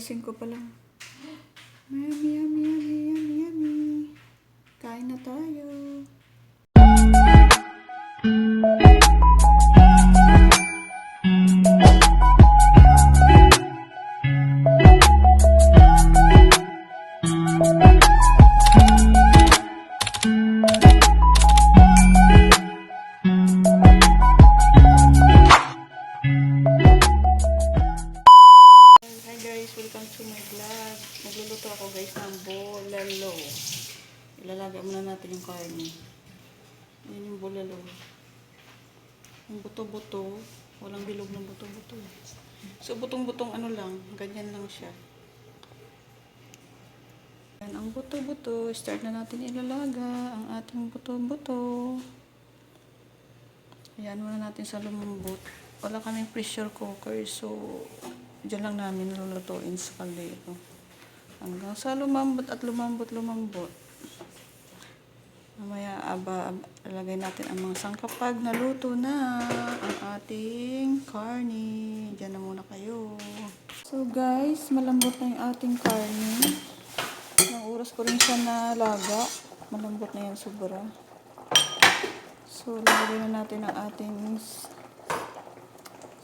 Alasing ko pa lang. Yummy, yummy, yummy, yummy, yummy. Kain na tayo. Buto-buto. Walang bilog ng buto-buto. So butong-butong ano lang. Ganyan lang siya. Ayan ang buto-buto. Start na natin ilalaga ang ating buto-buto. Ayan muna natin sa lumambot. Wala kaming pressure cooker so Diyan lang namin lulutuin sa kaldero. Hanggang sa lumambot at lumambot, lumambot. Mamaya, aba, aba, lagay natin ang mga sangkapag na luto na ang ating karni. Diyan na muna kayo. So guys, malambot na yung ating karni. Nang oras ko rin siya nalaga. Malambot na yan sobra. So, lagay na natin ang ating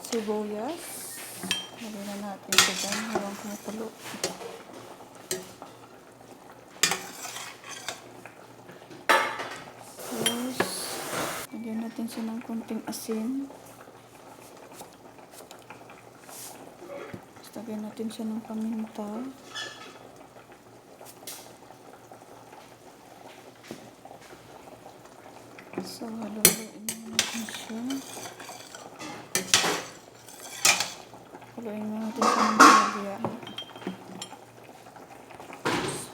sibuyas. Lagay na natin ito dyan habang kumukulo. Tapos, lagyan natin siya ng konting asin. Tapos, lagyan natin siya ng paminta. So, haluin na natin siya. Haluin na natin siya ng bagya.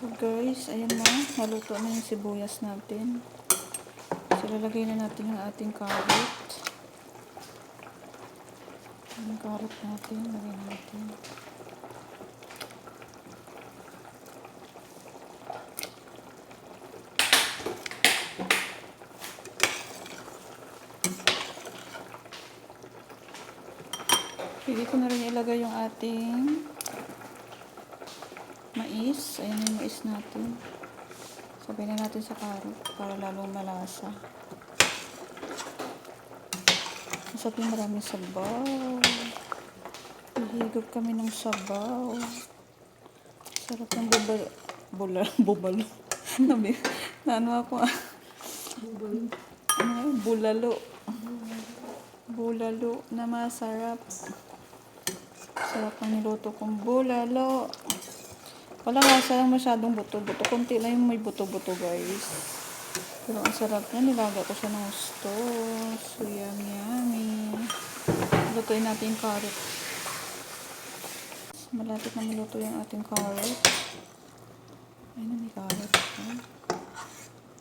So guys, ayan na. Naluto na yung sibuyas natin. So lalagay na natin yung ating carrot. Yung carrot natin, lagay natin. Pwede ko na rin ilagay yung ating mais. Ayan yung mais natin. Sabay na natin sa karot para lalong malasa. Sabi maraming sabaw. Hihigop kami ng sabaw. Sarap ng bubal... Bula, bubalo. Nabi, na ano ako ah. Ano? Bulalo. Bulalo na masarap. Sarap ang niluto kong bulalo. Wala nga sayang masyadong buto-buto. Kunti lang yung may buto-buto guys. Pero ang sarap niya. Nilaga ko siya ng gusto. So yummy yummy. Lutuin natin yung carrot. Malapit na maluto yung ating carrot. Ayun na may carrot.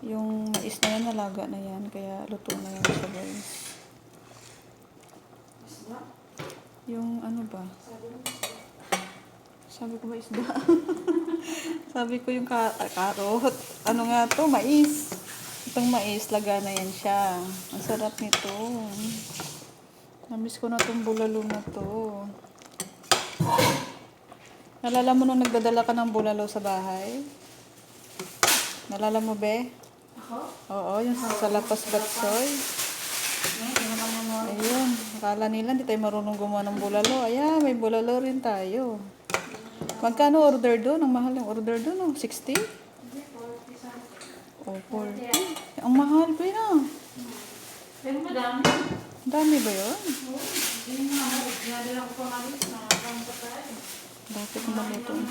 Yung mais na yan, nalaga na yan. Kaya luto na yan siya guys. Yung ano ba? Sabi ko ba isda? Sabi ko yung ka karot. Ano nga to? Mais. Itong mais, laga na yan siya. Ang sarap nito. Namiss ko na tong bulalo na to. Nalala mo nung nagdadala ka ng bulalo sa bahay? Nalala mo, be? Ako? Oo, yung sa sa Lapas Batsoy. Ayun, akala nila hindi tayo marunong gumawa ng bulalo. Ayan, may bulalo rin tayo. Magkano order doon? Ang mahal yung order doon, oh. 60? Oh, 40. Ang mahal pa yun. Pero madami. Dami ba yun? Hindi nga. Dinadala ko pa nga rin na parang pagkain. Bakit maluto ang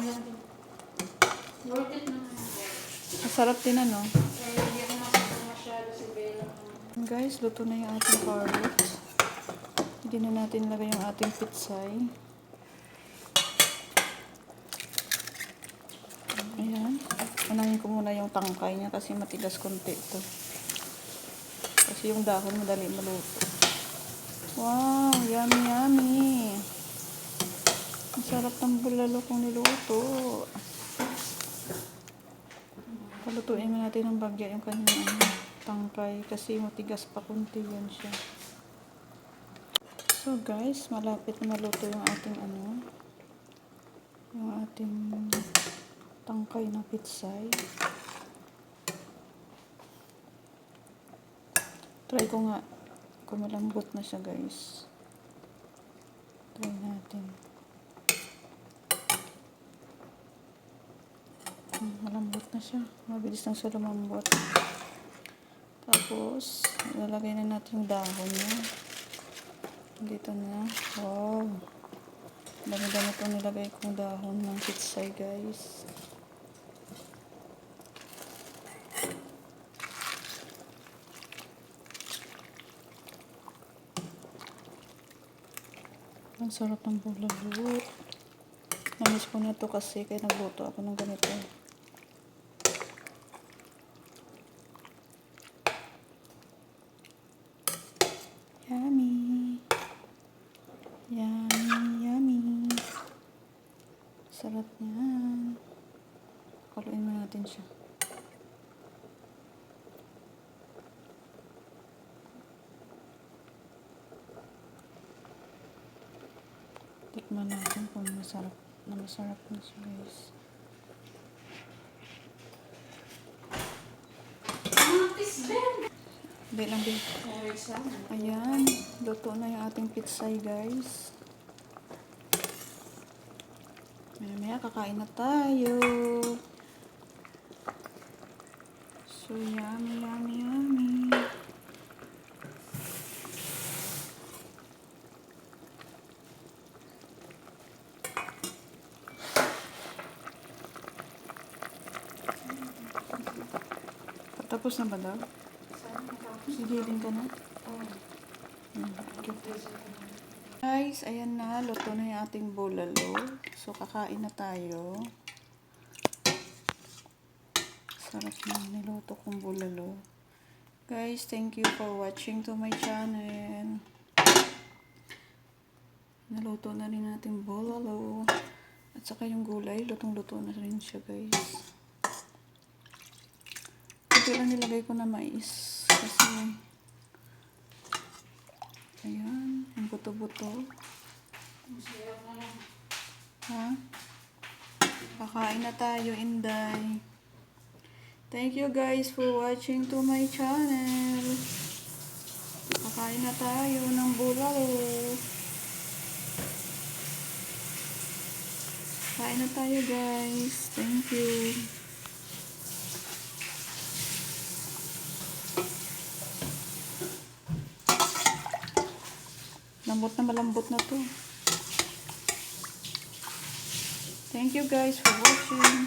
din. Worth it naman. Masarap din, ano? Eh. Guys, luto na yung ating carrot. Hindi na natin lagay yung ating pitsay. Ayan. Unahin ko muna yung tangkay niya kasi matigas konti ito. Kasi yung dahon madali maluto. Wow, yummy yummy. Ang sarap ng bulalo kong niluto. Palutuin mo natin ng bagya yung kanyang ano, tangkay kasi matigas pa kunti yan siya. So guys, malapit na maluto yung ating ano, yung ating tangkay na pitsay. Try ko nga kung na siya guys. Try natin. Hmm, malambot na siya. Mabilis lang siya lumambot. Tapos, ilalagay na natin yung dahon niya. Dito na. Wow. Dami-dami itong nilagay kong dahon ng pitsay guys. Ang sarap ng bulalo. Namiss ko na to kasi kaya nagluto ako ng ganito. Yummy. Yummy, yummy. Sarap niyan. Kaluin mo natin siya. Tikman natin kung masarap na masarap na siya guys. Hindi lang din. Ayan, luto na yung ating pitsay guys. Maya maya kakain na tayo. So yummy, yummy, yummy. Tapos na ba daw? Sige, din ka na. Hmm. Guys, ayan na. Luto na yung ating bulalo. So, kakain na tayo. Sarap na niluto kong bulalo. Guys, thank you for watching to my channel. Naluto na rin natin bulalo. At saka yung gulay, lutong-luto na rin siya, guys. Lang nilagay ko na mais. Kasi, ayan, yung buto-buto. Ha? Kakain na tayo, Inday. Thank you guys for watching to my channel. Kakain na tayo ng bulalo. Kain na tayo guys. Thank you. Lambot na malambot na to. Thank you guys for watching.